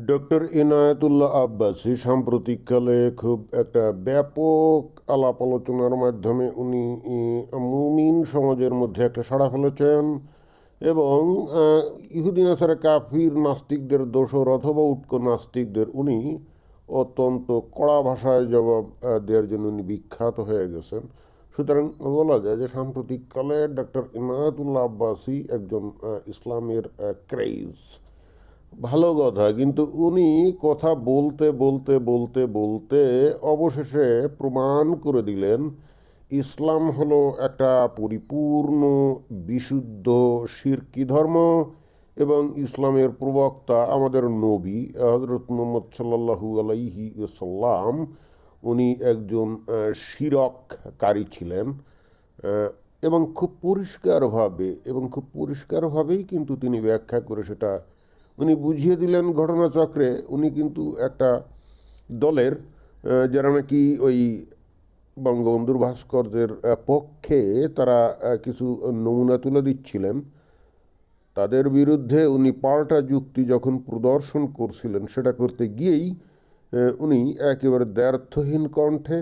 Doctor Inayatullah Abbasi সাম্প্রতিককালে খুব একটা ব্যাপক আলাপ আলোচনার মাধ্যমে উনি মুমিন সমাজের মধ্যে একটা সাড়া ফেলেছেন এবং ইহুদিন আসারা কাফির নাস্তিকদের দোষর অথবা উটকো নাস্তিকদের উনি অত্যন্ত কড়া ভাষায় জবাব দেওয়ার জন্য উনি বিখ্যাত হয়ে গেছেন। সুতরাং বলা যায় যে সাম্প্রতিককালে ডক্টর ইনায়েতুল্লাহ আব্বাসী একজন ইসলামের ক্রেজ ভালো কথা, কিন্তু উনি কথা বলতে বলতে বলতে বলতে অবশেষে প্রমাণ করে দিলেন, ইসলাম হলো একটা পরিপূর্ণ, বিশুদ্ধ শিরকি ধর্ম এবং ইসলামের প্রবক্তা আমাদের নবী হজরত মোহাম্মদ সাল্লাল্লাহু আলাইহি সাল্লাম উনি একজন শিরককারী ছিলেন এবং খুব পরিষ্কারভাবে, এবং খুব পরিষ্কারভাবেই কিন্তু তিনি ব্যাখ্যা করে সেটা উনি বুঝিয়ে দিলেন ঘটনাচক্রে, উনি কিন্তু একটা দলের যারা নাকি ওই বঙ্গবন্ধুর ভাস্কর্যের পক্ষে তারা কিছু নমুনা তুলে দিচ্ছিলেন। তাদের বিরুদ্ধে উনি পাল্টা যুক্তি যখন প্রদর্শন করছিলেন, সেটা করতে গিয়েই উনি একেবারে দ্ব্যর্থহীন কণ্ঠে,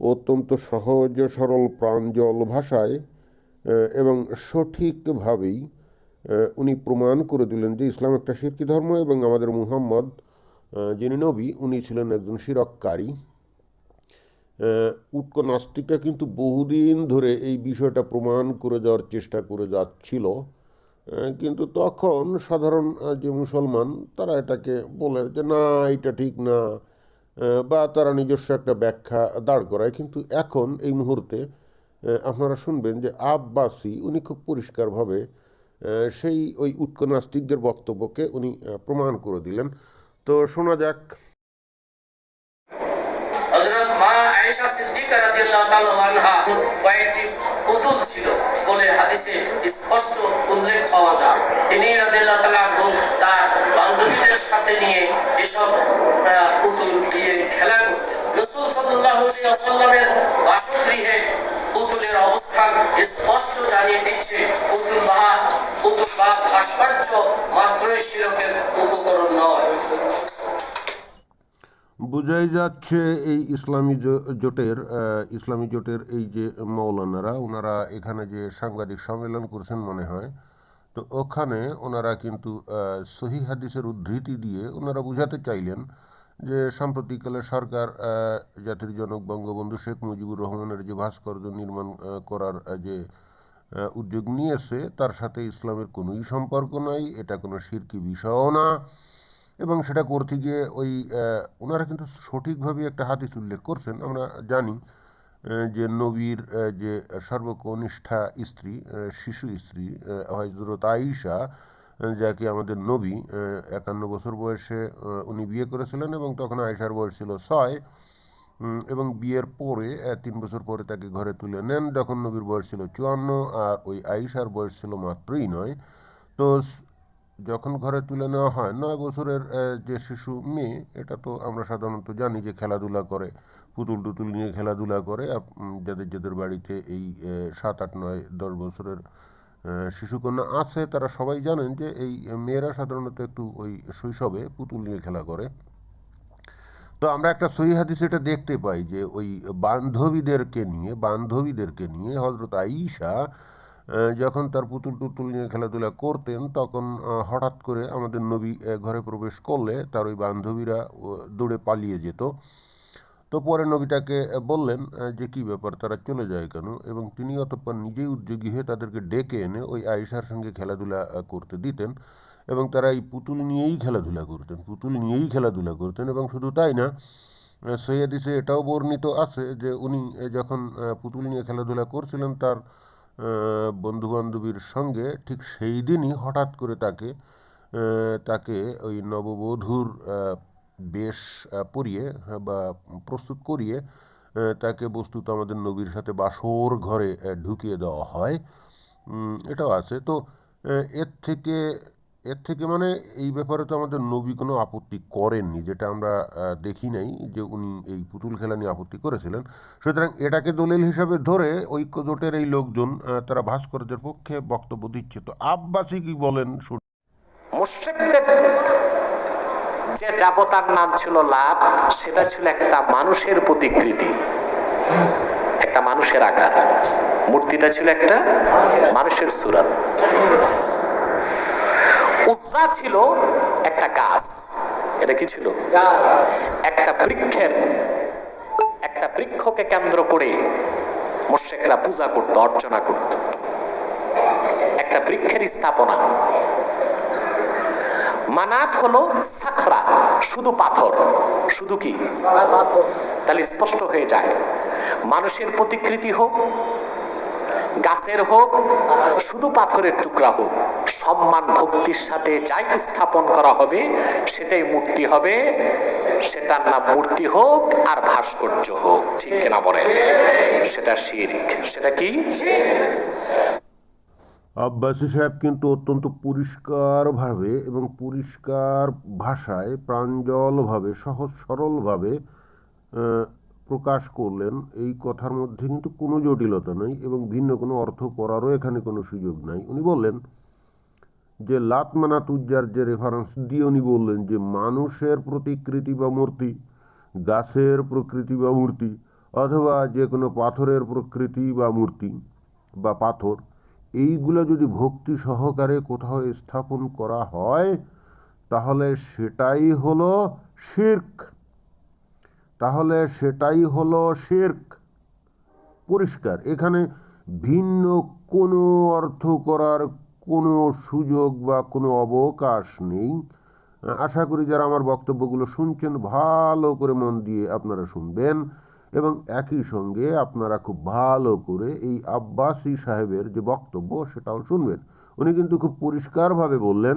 অত্যন্ত সহজ সরল প্রাঞ্জল ভাষায় এবং সঠিকভাবেই উনি প্রমাণ করে দিলেন যে ইসলাম একটা শিরকি ধর্ম এবং আমাদের মুহাম্মদ যিনি নবী, উনি ছিলেন একজন শিরককারী উটকো নাস্তিকরা কিন্তু বহুদিন ধরে এই বিষয়টা প্রমাণ করে যাওয়ার চেষ্টা করে যাচ্ছিল। কিন্তু তখন সাধারণ যে মুসলমান, তারা এটাকে বলে যে, না, এটা ঠিক না। বা তারা নিজস্ব একটা ব্যাখ্যা দাঁড় করায়। কিন্তু এখন এই মুহূর্তে আপনারা শুনবেন যে আব্বাসী, উনি খুব পরিষ্কারভাবে সেই ওই উটকো নাস্তিকদের বক্তব্যকে উনি প্রমাণ করে দিলেন। তো শোনা যাক। বাসগৃহে পুতুলের অবস্থান স্পষ্ট জানিয়ে দিচ্ছে পুতুল বা পুতুল বোঝাই যাচ্ছে এই ইসলামী জোটের ইসলামী জোটের এই যে মৌলানারা, ওনারা এখানে যে সাংবাদিক সম্মেলন করছেন মনে হয়, তো ওখানে ওনারা কিন্তু সহি হাদিসের উদ্ধৃতি দিয়ে ওনারা বুঝাতে চাইলেন যে সাম্প্রতিককালে সরকার জাতির জনক বঙ্গবন্ধু শেখ মুজিবুর রহমানের যে ভাস্কর্য নির্মাণ করার যে উদ্যোগ নিয়েছে, তার সাথে ইসলামের কোনোই সম্পর্ক নাই, এটা কোনো শিরকি বিষয়ও না। এবং সেটা করতে গিয়ে ওই ওনারা কিন্তু সঠিকভাবে একটা হাদিস উল্লেখ করছেন, আমরা জানি যে নবীর যে সর্বকনিষ্ঠা স্ত্রী শিশু স্ত্রী হযরত আয়েশা যাকে আমাদের নবী একান্ন বছর বয়সে উনি বিয়ে করেছিলেন এবং তখন আয়েশার বয়স ছিল ছয়। এবং বিয়ের পরে তিন বছর পরে তাকে ঘরে তুলে নেন। যখন নবীর বয়স ছিল চুয়ান্ন, আর ওই আয়েশার বয়স ছিল মাত্রই নয়। তো যখন ঘরে তুলে নেওয়া হয়, নয় বছরের যে শিশু মেয়ে, এটা তো আমরা সাধারণত জানি যে খেলাধুলা করে, পুতুল টুতুল নিয়ে খেলাধুলা করে। যাদের যাদের বাড়িতে এই সাত, আট, নয়, দশ বছরের শিশুকন্যা আছে, তারা সবাই জানেন যে এই মেয়েরা সাধারণত একটু ওই শৈশবে পুতুল নিয়ে খেলা করে। তো আমরা একটা সহি হাদিসে এটা দেখতে পাই যে ওই বান্ধবীদেরকে নিয়ে বান্ধবীদেরকে নিয়ে হজরত আইসা যখন তার পুতুল টুতুল নিয়ে খেলাধুলা করতেন, তখন হঠাৎ করে আমাদের নবী ঘরে প্রবেশ করলে তার ওই বান্ধবীরা দৌড়ে পালিয়ে যেত। তো পরে নবীটাকে বললেন যে কি ব্যাপার, তারা চলে যায় কেন? এবং তিনি অতঃপর নিজেই উদ্যোগী হয়ে তাদেরকে ডেকে এনে ওই আয়েশার সঙ্গে খেলাধুলা করতে দিতেন। এবং তারা এই পুতুল নিয়েই খেলাধুলা করতেন, পুতুল নিয়েই খেলাধুলা করতেন এবং শুধু তাই না সৈয়াদিসে এটাও বর্ণিত আছে যে উনি যখন পুতুল নিয়ে খেলাধুলা করছিলেন তার বন্ধু বান্ধবীর সঙ্গে, ঠিক সেই দিনই হঠাৎ করে তাকে তাকে ওই নববধূর বেশ পরিয়ে বা প্রস্তুত করিয়ে তাকে বস্তুত আমাদের নবীর সাথে বাসর ঘরে ঢুকিয়ে দেওয়া হয়। এটাও আছে। তো এর থেকে এর থেকে মানে এই ব্যাপারে তো আমাদের নবী কোনো আপত্তি করেননি, যেটা আমরা দেখি নাই যে উনি এই পুতুল খেলা নিয়ে আপত্তি করেছিলেন। সুতরাং এটাকে দলিল হিসাবে ধরে ঐক্য জোটের এই লোকজন তারা ভাস্কর্যের পক্ষে বক্তব্য দিচ্ছে। তো আব্বাসী কি বলেন? যে দেবতার নাম ছিল লাভ, সেটা ছিল একটা মানুষের প্রতিকৃতি, একটা মানুষের আকার। মূর্তিটা ছিল একটা মানুষের সুরাত। উজ্জা ছিল একটা গাছ। এটা কি ছিল? একটা বৃক্ষের একটা বৃক্ষকে কেন্দ্র করে মোশেকরা পূজা করত অর্চনা করত। একটা বৃক্ষের স্থাপনা। মানাত হলো সাখরা শুধু পাথর। শুধু কি? তাহলে স্পষ্ট হয়ে যায়। মানুষের প্রতিকৃতি হোক গাছের হোক, শুধু পাথরের টুকরা হোক, সম্মান ভক্তির সাথে যাই স্থাপন করা হবে, সেটাই মূর্তি হবে, সেটার নাম মূর্তি হোক আর ভাস্কর্য হোক। ঠিক কিনা বলে সেটা শিরিক। সেটা কি? আব্বাসী সাহেব কিন্তু অত্যন্ত পরিষ্কারভাবে এবং পরিষ্কার ভাষায় প্রাঞ্জলভাবে, সহজ সরলভাবে প্রকাশ করলেন, এই কথার মধ্যে কিন্তু কোনো জটিলতা নেই এবং ভিন্ন কোনো অর্থ করারও এখানে কোনো সুযোগ নাই। উনি বললেন যে লাতমানা তুজ্জার যে রেফারেন্স দিয়ে উনি বললেন যে, মানুষের প্রতিকৃতি বা মূর্তি, গাছের প্রকৃতি বা মূর্তি, অথবা যে কোনো পাথরের প্রকৃতি বা মূর্তি বা পাথর, এইগুলো যদি ভক্তি সহকারে কোথাও স্থাপন করা হয়, তাহলে সেটাই হলো শির্ক। তাহলে সেটাই হলো শির্ক। পরিষ্কার, এখানে ভিন্ন কোনো অর্থ করার কোনো সুযোগ বা কোনো অবকাশ নেই। আশা করি যারা আমার বক্তব্যগুলো শুনছেন, ভালো করে মন দিয়ে আপনারা শুনবেন এবং একই সঙ্গে আপনারা খুব ভালো করে এই আব্বাসী সাহেবের যে বক্তব্য সেটাও শুনবেন। উনি কিন্তু খুব পরিষ্কারভাবে বললেন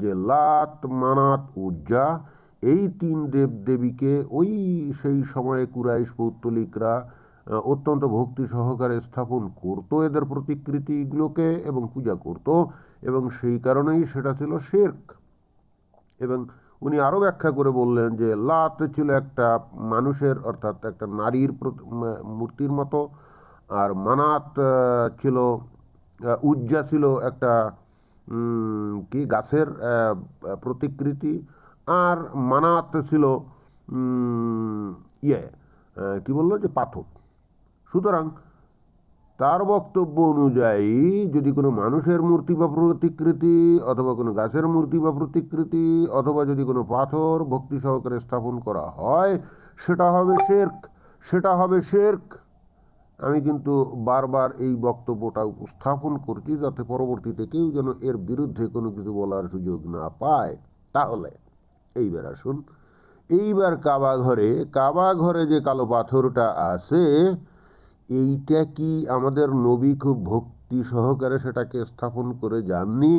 যে, লাত মানাত উজ্জা এই তিন দেব দেবীকে ওই সেই সময়ে কুরাইশ পৌত্তলিকরা অত্যন্ত ভক্তি সহকারে স্থাপন করত, এদের প্রতিকৃতিগুলোকে এবং পূজা করত এবং সেই কারণেই সেটা ছিল শেরক। এবং উনি আরও ব্যাখ্যা করে বললেন যে, লাত ছিল একটা মানুষের, অর্থাৎ একটা নারীর মূর্তির মতো, আর মানাত ছিল উজ্জা ছিল একটা কি, গাছের প্রতিকৃতি আর মানাত ছিল ইয়ে কি বলল যে পাথর। সুতরাং তার বক্তব্য অনুযায়ী যদি কোনো মানুষের মূর্তি বা প্রতিকৃতি অথবা কোনো গাছের মূর্তি বা প্রতিকৃতি অথবা যদি কোনো পাথর ভক্তি সহকারে স্থাপন করা হয়, সেটা হবে শেরক। সেটা হবে শেরক। আমি কিন্তু বারবার এই বক্তব্যটা উপস্থাপন করছি যাতে পরবর্তীতে কেউ যেন এর বিরুদ্ধে কোনো কিছু বলার সুযোগ না পায়। তাহলে এইবার আসুন। এইবার কাবা ঘরে কাবা ঘরে যে কালো পাথরটা আছে, এইটা কি আমাদের নবী খুব ভক্তি সহকারে সেটাকে স্থাপন করে যাননি?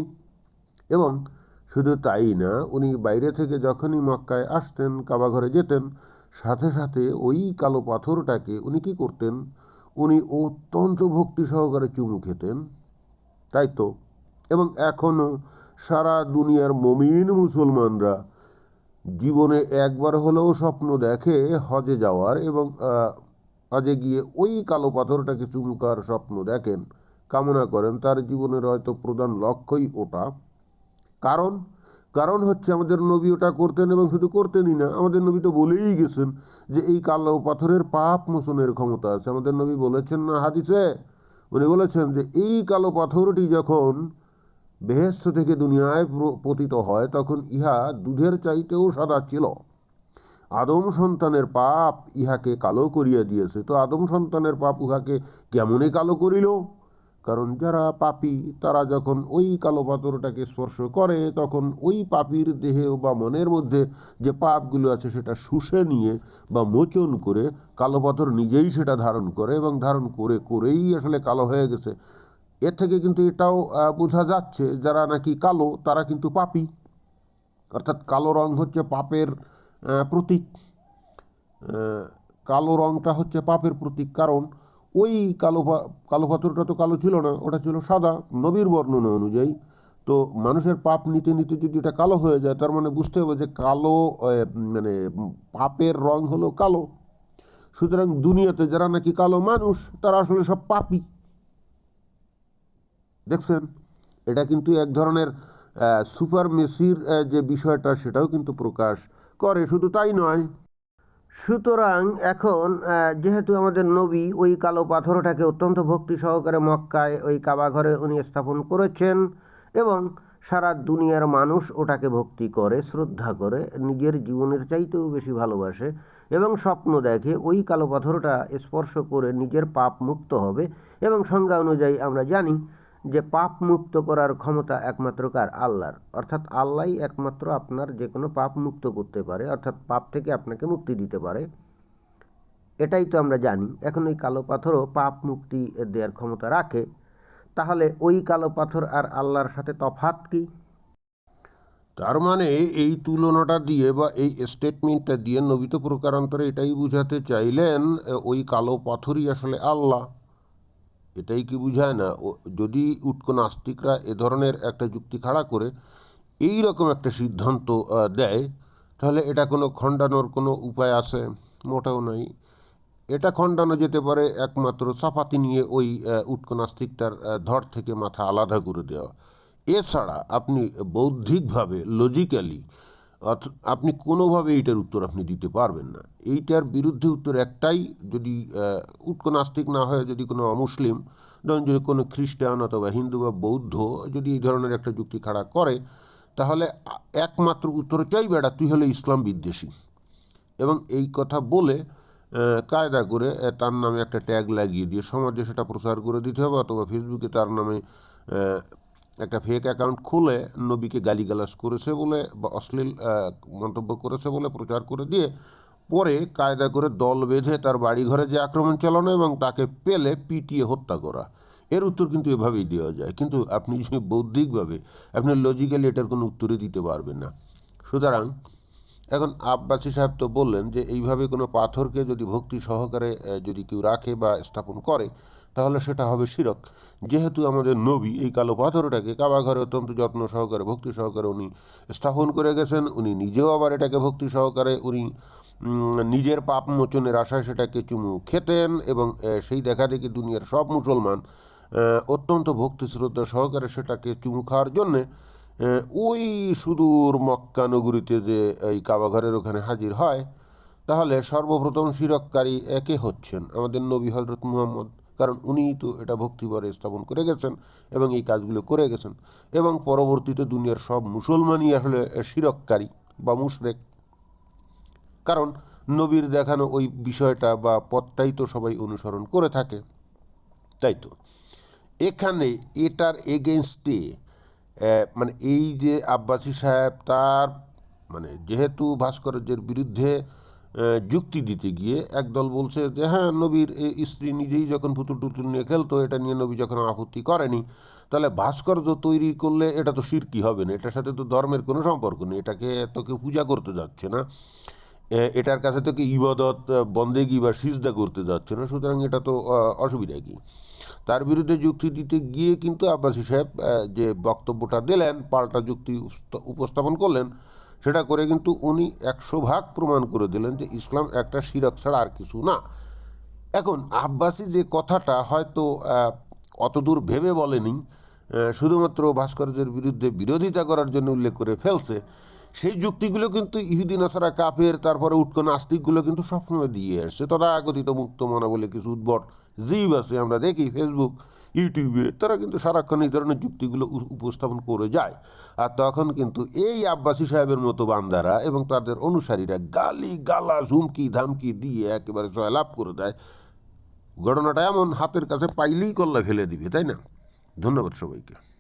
এবং শুধু তাই না, উনি বাইরে থেকে যখনই মক্কায় আসতেন, কাবা ঘরে যেতেন, সাথে সাথে ওই কালো পাথরটাকে উনি কি করতেন? উনি অত্যন্ত ভক্তি সহকারে চুমু খেতেন। তাই তো? এবং এখনও সারা দুনিয়ার মমিন মুসলমানরা জীবনে একবার হলেও স্বপ্ন দেখে হজে যাওয়ার এবং হজে গিয়ে ওই কালো পাথরটাকে চুমুকার স্বপ্ন দেখেন, কামনা করেন, তার জীবনের হয়তো প্রধান লক্ষ্যই ওটা। কারণ কারণ হচ্ছে আমাদের নবী ওটা করতেন এবং শুধু করতেনই না, আমাদের নবী তো বলেই গেছেন যে এই কালো পাথরের পাপ মোচনের ক্ষমতা আছে। আমাদের নবী বলেছেন না হাদিসে? উনি বলেছেন যে এই কালো পাথরটি যখন বেহেস্ত থেকে দুনিয়ায় পতিত হয়, তখন ইহা দুধের চাইতেও সাদা ছিল। আদম সন্তানের পাপ ইহাকে কালো করিয়া দিয়েছে। তো আদম সন্তানের পাপ উহাকে কেমনে কালো করিল? কারণ যারা পাপী, তারা যখন ওই কালো পাথরটাকে স্পর্শ করে, তখন ওই পাপীর দেহে বা মনের মধ্যে যে পাপগুলো আছে, সেটা শুষে নিয়ে বা মোচন করে কালো পাথর নিজেই সেটা ধারণ করে এবং ধারণ করে করেই আসলে কালো হয়ে গেছে। এর থেকে কিন্তু এটাও বোঝা যাচ্ছে যারা নাকি কালো, তারা কিন্তু পাপি। অর্থাৎ কালো রং হচ্ছে পাপের প্রতীক। কালো রংটা হচ্ছে পাপের প্রতীক। কারণ ওই কালো কালো পাথরটা তো কালো ছিল না, ওটা ছিল সাদা, নবীর বর্ণনা অনুযায়ী। তো মানুষের পাপ নিতে নিতে যদি এটা কালো হয়ে যায়, তার মানে বুঝতে হবে যে কালো মানে পাপের রং হলো কালো। সুতরাং দুনিয়াতে যারা নাকি কালো মানুষ, তারা আসলে সব পাপী। দেখছেন, এটা কিন্তু এক ধরনের সুপার মেসির যে বিষয়টা, সেটাও কিন্তু প্রকাশ করে। শুধু তাই নয়, সুতরাং এখন যেহেতু আমাদের নবী ওই কালো পাথরটাকে অত্যন্ত ভক্তি সহকারে মক্কায় ওই কাবা ঘরে উনি স্থাপন করেছেন এবং সারা দুনিয়ার মানুষ ওটাকে ভক্তি করে, শ্রদ্ধা করে, নিজের জীবনের চাইতেও বেশি ভালোবাসে এবং স্বপ্ন দেখে ওই কালো পাথরটা স্পর্শ করে নিজের পাপ মুক্ত হবে এবং সংজ্ঞা অনুযায়ী আমরা জানি যে পাপ মুক্ত করার ক্ষমতা একমাত্র কার? আল্লাহর। অর্থাৎ আল্লাহই একমাত্র আপনার যে কোনো পাপ মুক্ত করতে পারে, অর্থাৎ পাপ থেকে আপনাকে মুক্তি দিতে পারে। এটাই তো আমরা জানি। এখন ওই কালো পাথরও পাপ মুক্তি দেওয়ার ক্ষমতা রাখে। তাহলে ওই কালো পাথর আর আল্লাহর সাথে তফাত কি? তার মানে এই তুলনাটা দিয়ে বা এই স্টেটমেন্টটা দিয়ে নবী তো প্রকারান্তরে এটাই বুঝাতে চাইলেন ওই কালো পাথরই আসলে আল্লাহ। এটাই কি বুঝায় না? ও- যদি উটকো নাস্তিকরা এ ধরনের একটা যুক্তি খাড়া করে, এই রকম একটা সিদ্ধান্ত দেয়, তাহলে এটা কোনো খণ্ডানোর কোনো উপায় আছে? মোটেও নাই। এটা খণ্ডানো যেতে পারে একমাত্র চাপাতি নিয়ে ওই উটকো নাস্তিকটার ধর থেকে মাথা আলাদা করে দেওয়া। এছাড়া আপনি বৌদ্ধিকভাবে লজিক্যালি আপনি কোনোভাবে এইটার উত্তর আপনি দিতে পারবেন না। এইটার বিরুদ্ধে উত্তর একটাই, যদি উটকো নাস্তিক না হয়, যদি কোনো অমুসলিম, ধরুন যদি কোনো খ্রিস্টান অথবা হিন্দু বা বৌদ্ধ যদি এই ধরনের একটা যুক্তি খাড়া করে, তাহলে একমাত্র উত্তর চাই বেটা, তুই হলে ইসলাম বিদ্বেষী। এবং এই কথা বলে কায়দা করে তার নামে একটা ট্যাগ লাগিয়ে দিয়ে সমাজে সেটা প্রচার করে দিতে হবে, অথবা ফেসবুকে তার নামে একটা ফেক অ্যাকাউন্ট খুলে নবীকে গালিগালাজ করেছে বলে বা অশ্লীল মন্তব্য করেছে বলে প্রচার করে দিয়ে পরে কায়দা করে দল বেঁধে তার বাড়ি ঘরে যে আক্রমণ চালানো এবং তাকে পেলে পিটিয়ে হত্যা করা। এর উত্তর কিন্তু এভাবেই দেওয়া যায়। কিন্তু আপনি যদি বৌদ্ধিকভাবে, আপনি লজিক্যালি এটার কোনো উত্তরই দিতে পারবেন না। সুতরাং এখন আব্বাসী সাহেব তো বললেন যে, এইভাবে কোনো পাথরকে যদি ভক্তি সহকারে যদি কেউ রাখে বা স্থাপন করে তাহলে সেটা হবে শিরক। যেহেতু আমাদের নবী এই কালো পাথরটাকে কাবা ঘরে অত্যন্ত যত্ন সহকারে, ভক্তি সহকারে উনি স্থাপন করে গেছেন, উনি নিজেও আবার এটাকে ভক্তি সহকারে উনি নিজের পাপ মোচনের আশায় সেটাকে চুমু খেতেন এবং সেই দেখা দেখি দুনিয়ার সব মুসলমান অত্যন্ত ভক্তি শ্রদ্ধা সহকারে সেটাকে চুমু খাওয়ার জন্যে ওই সুদূর মক্কা নগরীতে যে এই কাবাঘরের ওখানে হাজির হয়, তাহলে সর্বপ্রথম শিরককারী একে হচ্ছেন আমাদের নবী হজরত মুহাম্মদ কারণ উনিই তো এটা ভক্তিভরে স্থাপন করে গেছেন এবং এই কাজগুলো করে গেছেন। এবং পরবর্তীতে দুনিয়ার সব মুসলমানই আসলে শিরককারী বা মুশরেক। কারণ নবীর দেখানো ওই বিষয়টা বা পথটাই তো সবাই অনুসরণ করে থাকে। তাই তো। এখানে এটার এগেনস্টে মানে এই যে আব্বাসী সাহেব তার মানে যেহেতু ভাস্কর্যের বিরুদ্ধে যুক্তি দিতে গিয়ে একদল বলছে যে হ্যাঁ নবীর স্ত্রী নিজেই যখন পুতুল টুতুল নিয়ে খেলতো, এটা নিয়ে নবী যখন আপত্তি করেনি, তাহলে ভাস্কর্য তৈরি করলে এটা তো শিরকি হবে না, এটার সাথে তো ধর্মের কোনো সম্পর্ক নেই, এটাকে তো কেউ পূজা করতে যাচ্ছে না এটার কাছে তো কেউ ইবাদত বন্দেগি বা সিজদা করতে যাচ্ছে না, সুতরাং এটা তো অসুবিধা কি? তার বিরুদ্ধে যুক্তি দিতে গিয়ে কিন্তু আব্বাসী সাহেব যে বক্তব্যটা দিলেন, পাল্টা যুক্তি উপস্থাপন করলেন সেটা করে কিন্তু উনি একশো ভাগ প্রমাণ করে দিলেন যে ইসলাম একটা শিরক ছাড়া আর কিছু না। এখন আব্বাসী যে কথাটা হয়তো অতদূর ভেবে বলেনি শুধুমাত্র ভাস্কর্যের বিরুদ্ধে বিরোধিতা করার জন্য উল্লেখ করে ফেলছে, সেই যুক্তিগুলো কিন্তু ইহুদি, নাসারা, কাফের, তারপরে উৎকো নাস্তিকগুলো কিন্তু সবসময় দিয়ে আসছে। তথাকথিত মুক্ত মনা বলে কিছু উদ্ভট জীব আছে, আমরা দেখি ফেসবুক ইউটিউবে তারা কিন্তু সারাক্ষণ এই ধরনের যুক্তিগুলো উপস্থাপন করে যায়। আর তখন কিন্তু এই আব্বাসী সাহেবের মতো বান্দারা এবং তাদের অনুসারীরা গালি, গালা ঝুমকি ধামকি দিয়ে একেবারে জয়লাভ করে দেয়। ঘটনাটা এমন হাতের কাছে পাইলেই কল্লা ফেলে দিবে, তাই না? ধন্যবাদ সবাইকে।